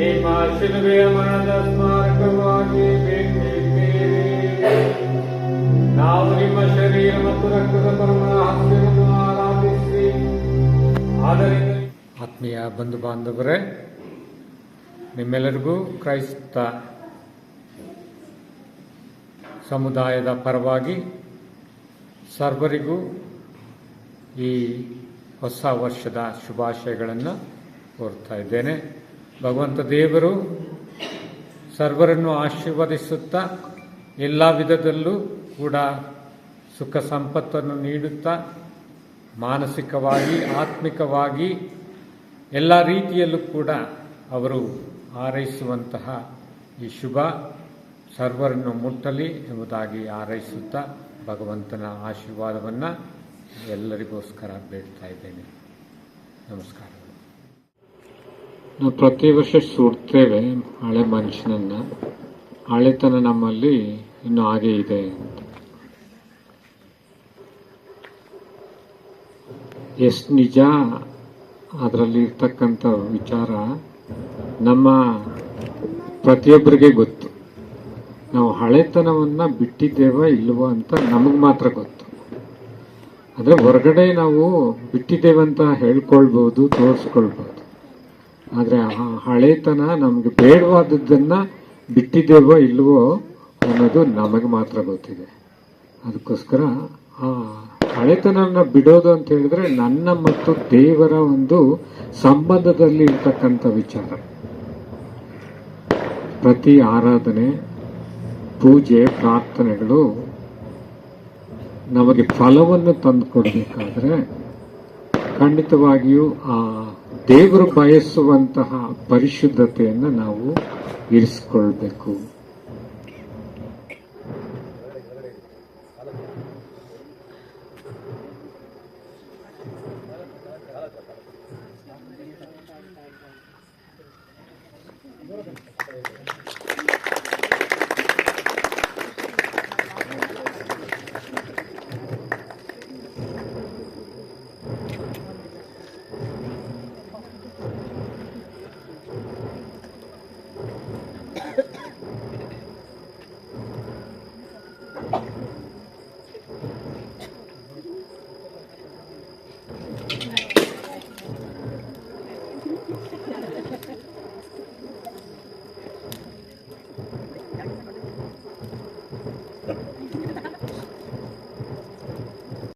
ನಿಮ್ಮ ಸ್ಮಾರಕವಾಗಿ ನಾವು ನಿಮ್ಮ ಶರೀರ ಮತ್ತು ಆತ್ಮೀಯ ಬಂಧು ಬಾಂಧವರೇ ನಿಮ್ಮೆಲ್ಲರಿಗೂ ಕ್ರೈಸ್ತ ಸಮುದಾಯದ ಪರವಾಗಿ ಸರ್ವರಿಗೂ ಈ ಹೊಸ ವರ್ಷದ ಶುಭಾಶಯಗಳನ್ನು ಕೋರ್ತಾ ಇದ್ದೇನೆ. ಭಗವಂತ ದೇವರು ಸರ್ವರನ್ನು ಆಶೀರ್ವದಿಸುತ್ತಾ ಎಲ್ಲ ವಿಧದಲ್ಲೂ ಕೂಡ ಸುಖ ಸಂಪತ್ತನ್ನು ನೀಡುತ್ತಾ ಮಾನಸಿಕವಾಗಿ, ಆತ್ಮಿಕವಾಗಿ ಎಲ್ಲ ರೀತಿಯಲ್ಲೂ ಕೂಡ ಅವರು ಹಾರೈಸುವಂತಹ ಈ ಶುಭ ಸರ್ವರನ್ನು ಮುಟ್ಟಲಿ ಎಂಬುದಾಗಿ ಹಾರೈಸುತ್ತಾ ಭಗವಂತನ ಆಶೀರ್ವಾದವನ್ನು ಎಲ್ಲರಿಗೋಸ್ಕರ ಬೇಡ್ತಾ ಇದ್ದೇನೆ. ನಮಸ್ಕಾರ. ನಾವು ಪ್ರತಿ ವರ್ಷ ಸುಡ್ತೇವೆ ಹಳೆ ಮನುಷ್ಯನನ್ನ. ಹಳೆತನ ನಮ್ಮಲ್ಲಿ ಇನ್ನೂ ಹಾಗೆ ಇದೆ ಅಂತ. ಎಷ್ಟು ನಿಜ, ಅದರಲ್ಲಿ ಇರ್ತಕ್ಕಂಥ ವಿಚಾರ ನಮ್ಮ ಪ್ರತಿಯೊಬ್ಬರಿಗೆ ಗೊತ್ತು. ನಾವು ಹಳೆತನವನ್ನ ಬಿಟ್ಟಿದ್ದೇವಾ ಇಲ್ವಾ ಅಂತ ನಮಗೆ ಮಾತ್ರ ಗೊತ್ತು. ಅಂದ್ರೆ ಹೊರಗಡೆ ನಾವು ಬಿಟ್ಟಿದ್ದೇವಂತ ಹೇಳ್ಕೊಳ್ಬೋದು, ತೋರಿಸ್ಕೊಳ್ಬೋದು. ಆದರೆ ಆ ಹಳೆತನ ನಮಗೆ ಬೇಡವಾದದ್ದನ್ನ ಬಿಟ್ಟಿದ್ದೇವೋ ಇಲ್ವೋ ಅನ್ನೋದು ನಮಗೆ ಮಾತ್ರ ಗೊತ್ತಿದೆ. ಅದಕ್ಕೋಸ್ಕರ ಆ ಹಳೆತನನ ಬಿಡೋದು ಅಂತ ಹೇಳಿದ್ರೆ ನನ್ನ ಮತ್ತು ದೇವರ ಒಂದು ಸಂಬಂಧದಲ್ಲಿ ಇರ್ತಕ್ಕಂಥ ವಿಚಾರ. ಪ್ರತಿ ಆರಾಧನೆ ಪೂಜೆ ಪ್ರಾರ್ಥನೆಗಳು ನಮಗೆ ಫಲವನ್ನು ತಂದುಕೊಡ್ಬೇಕಾದ್ರೆ ಖಂಡಿತವಾಗಿಯೂ ಆ ದೇವರು ಬಯಸುವಂತಹ ಪರಿಶುದ್ಧತೆಯನ್ನು ನಾವು ಇರಿಸಿಕೊಳ್ಬೇಕು.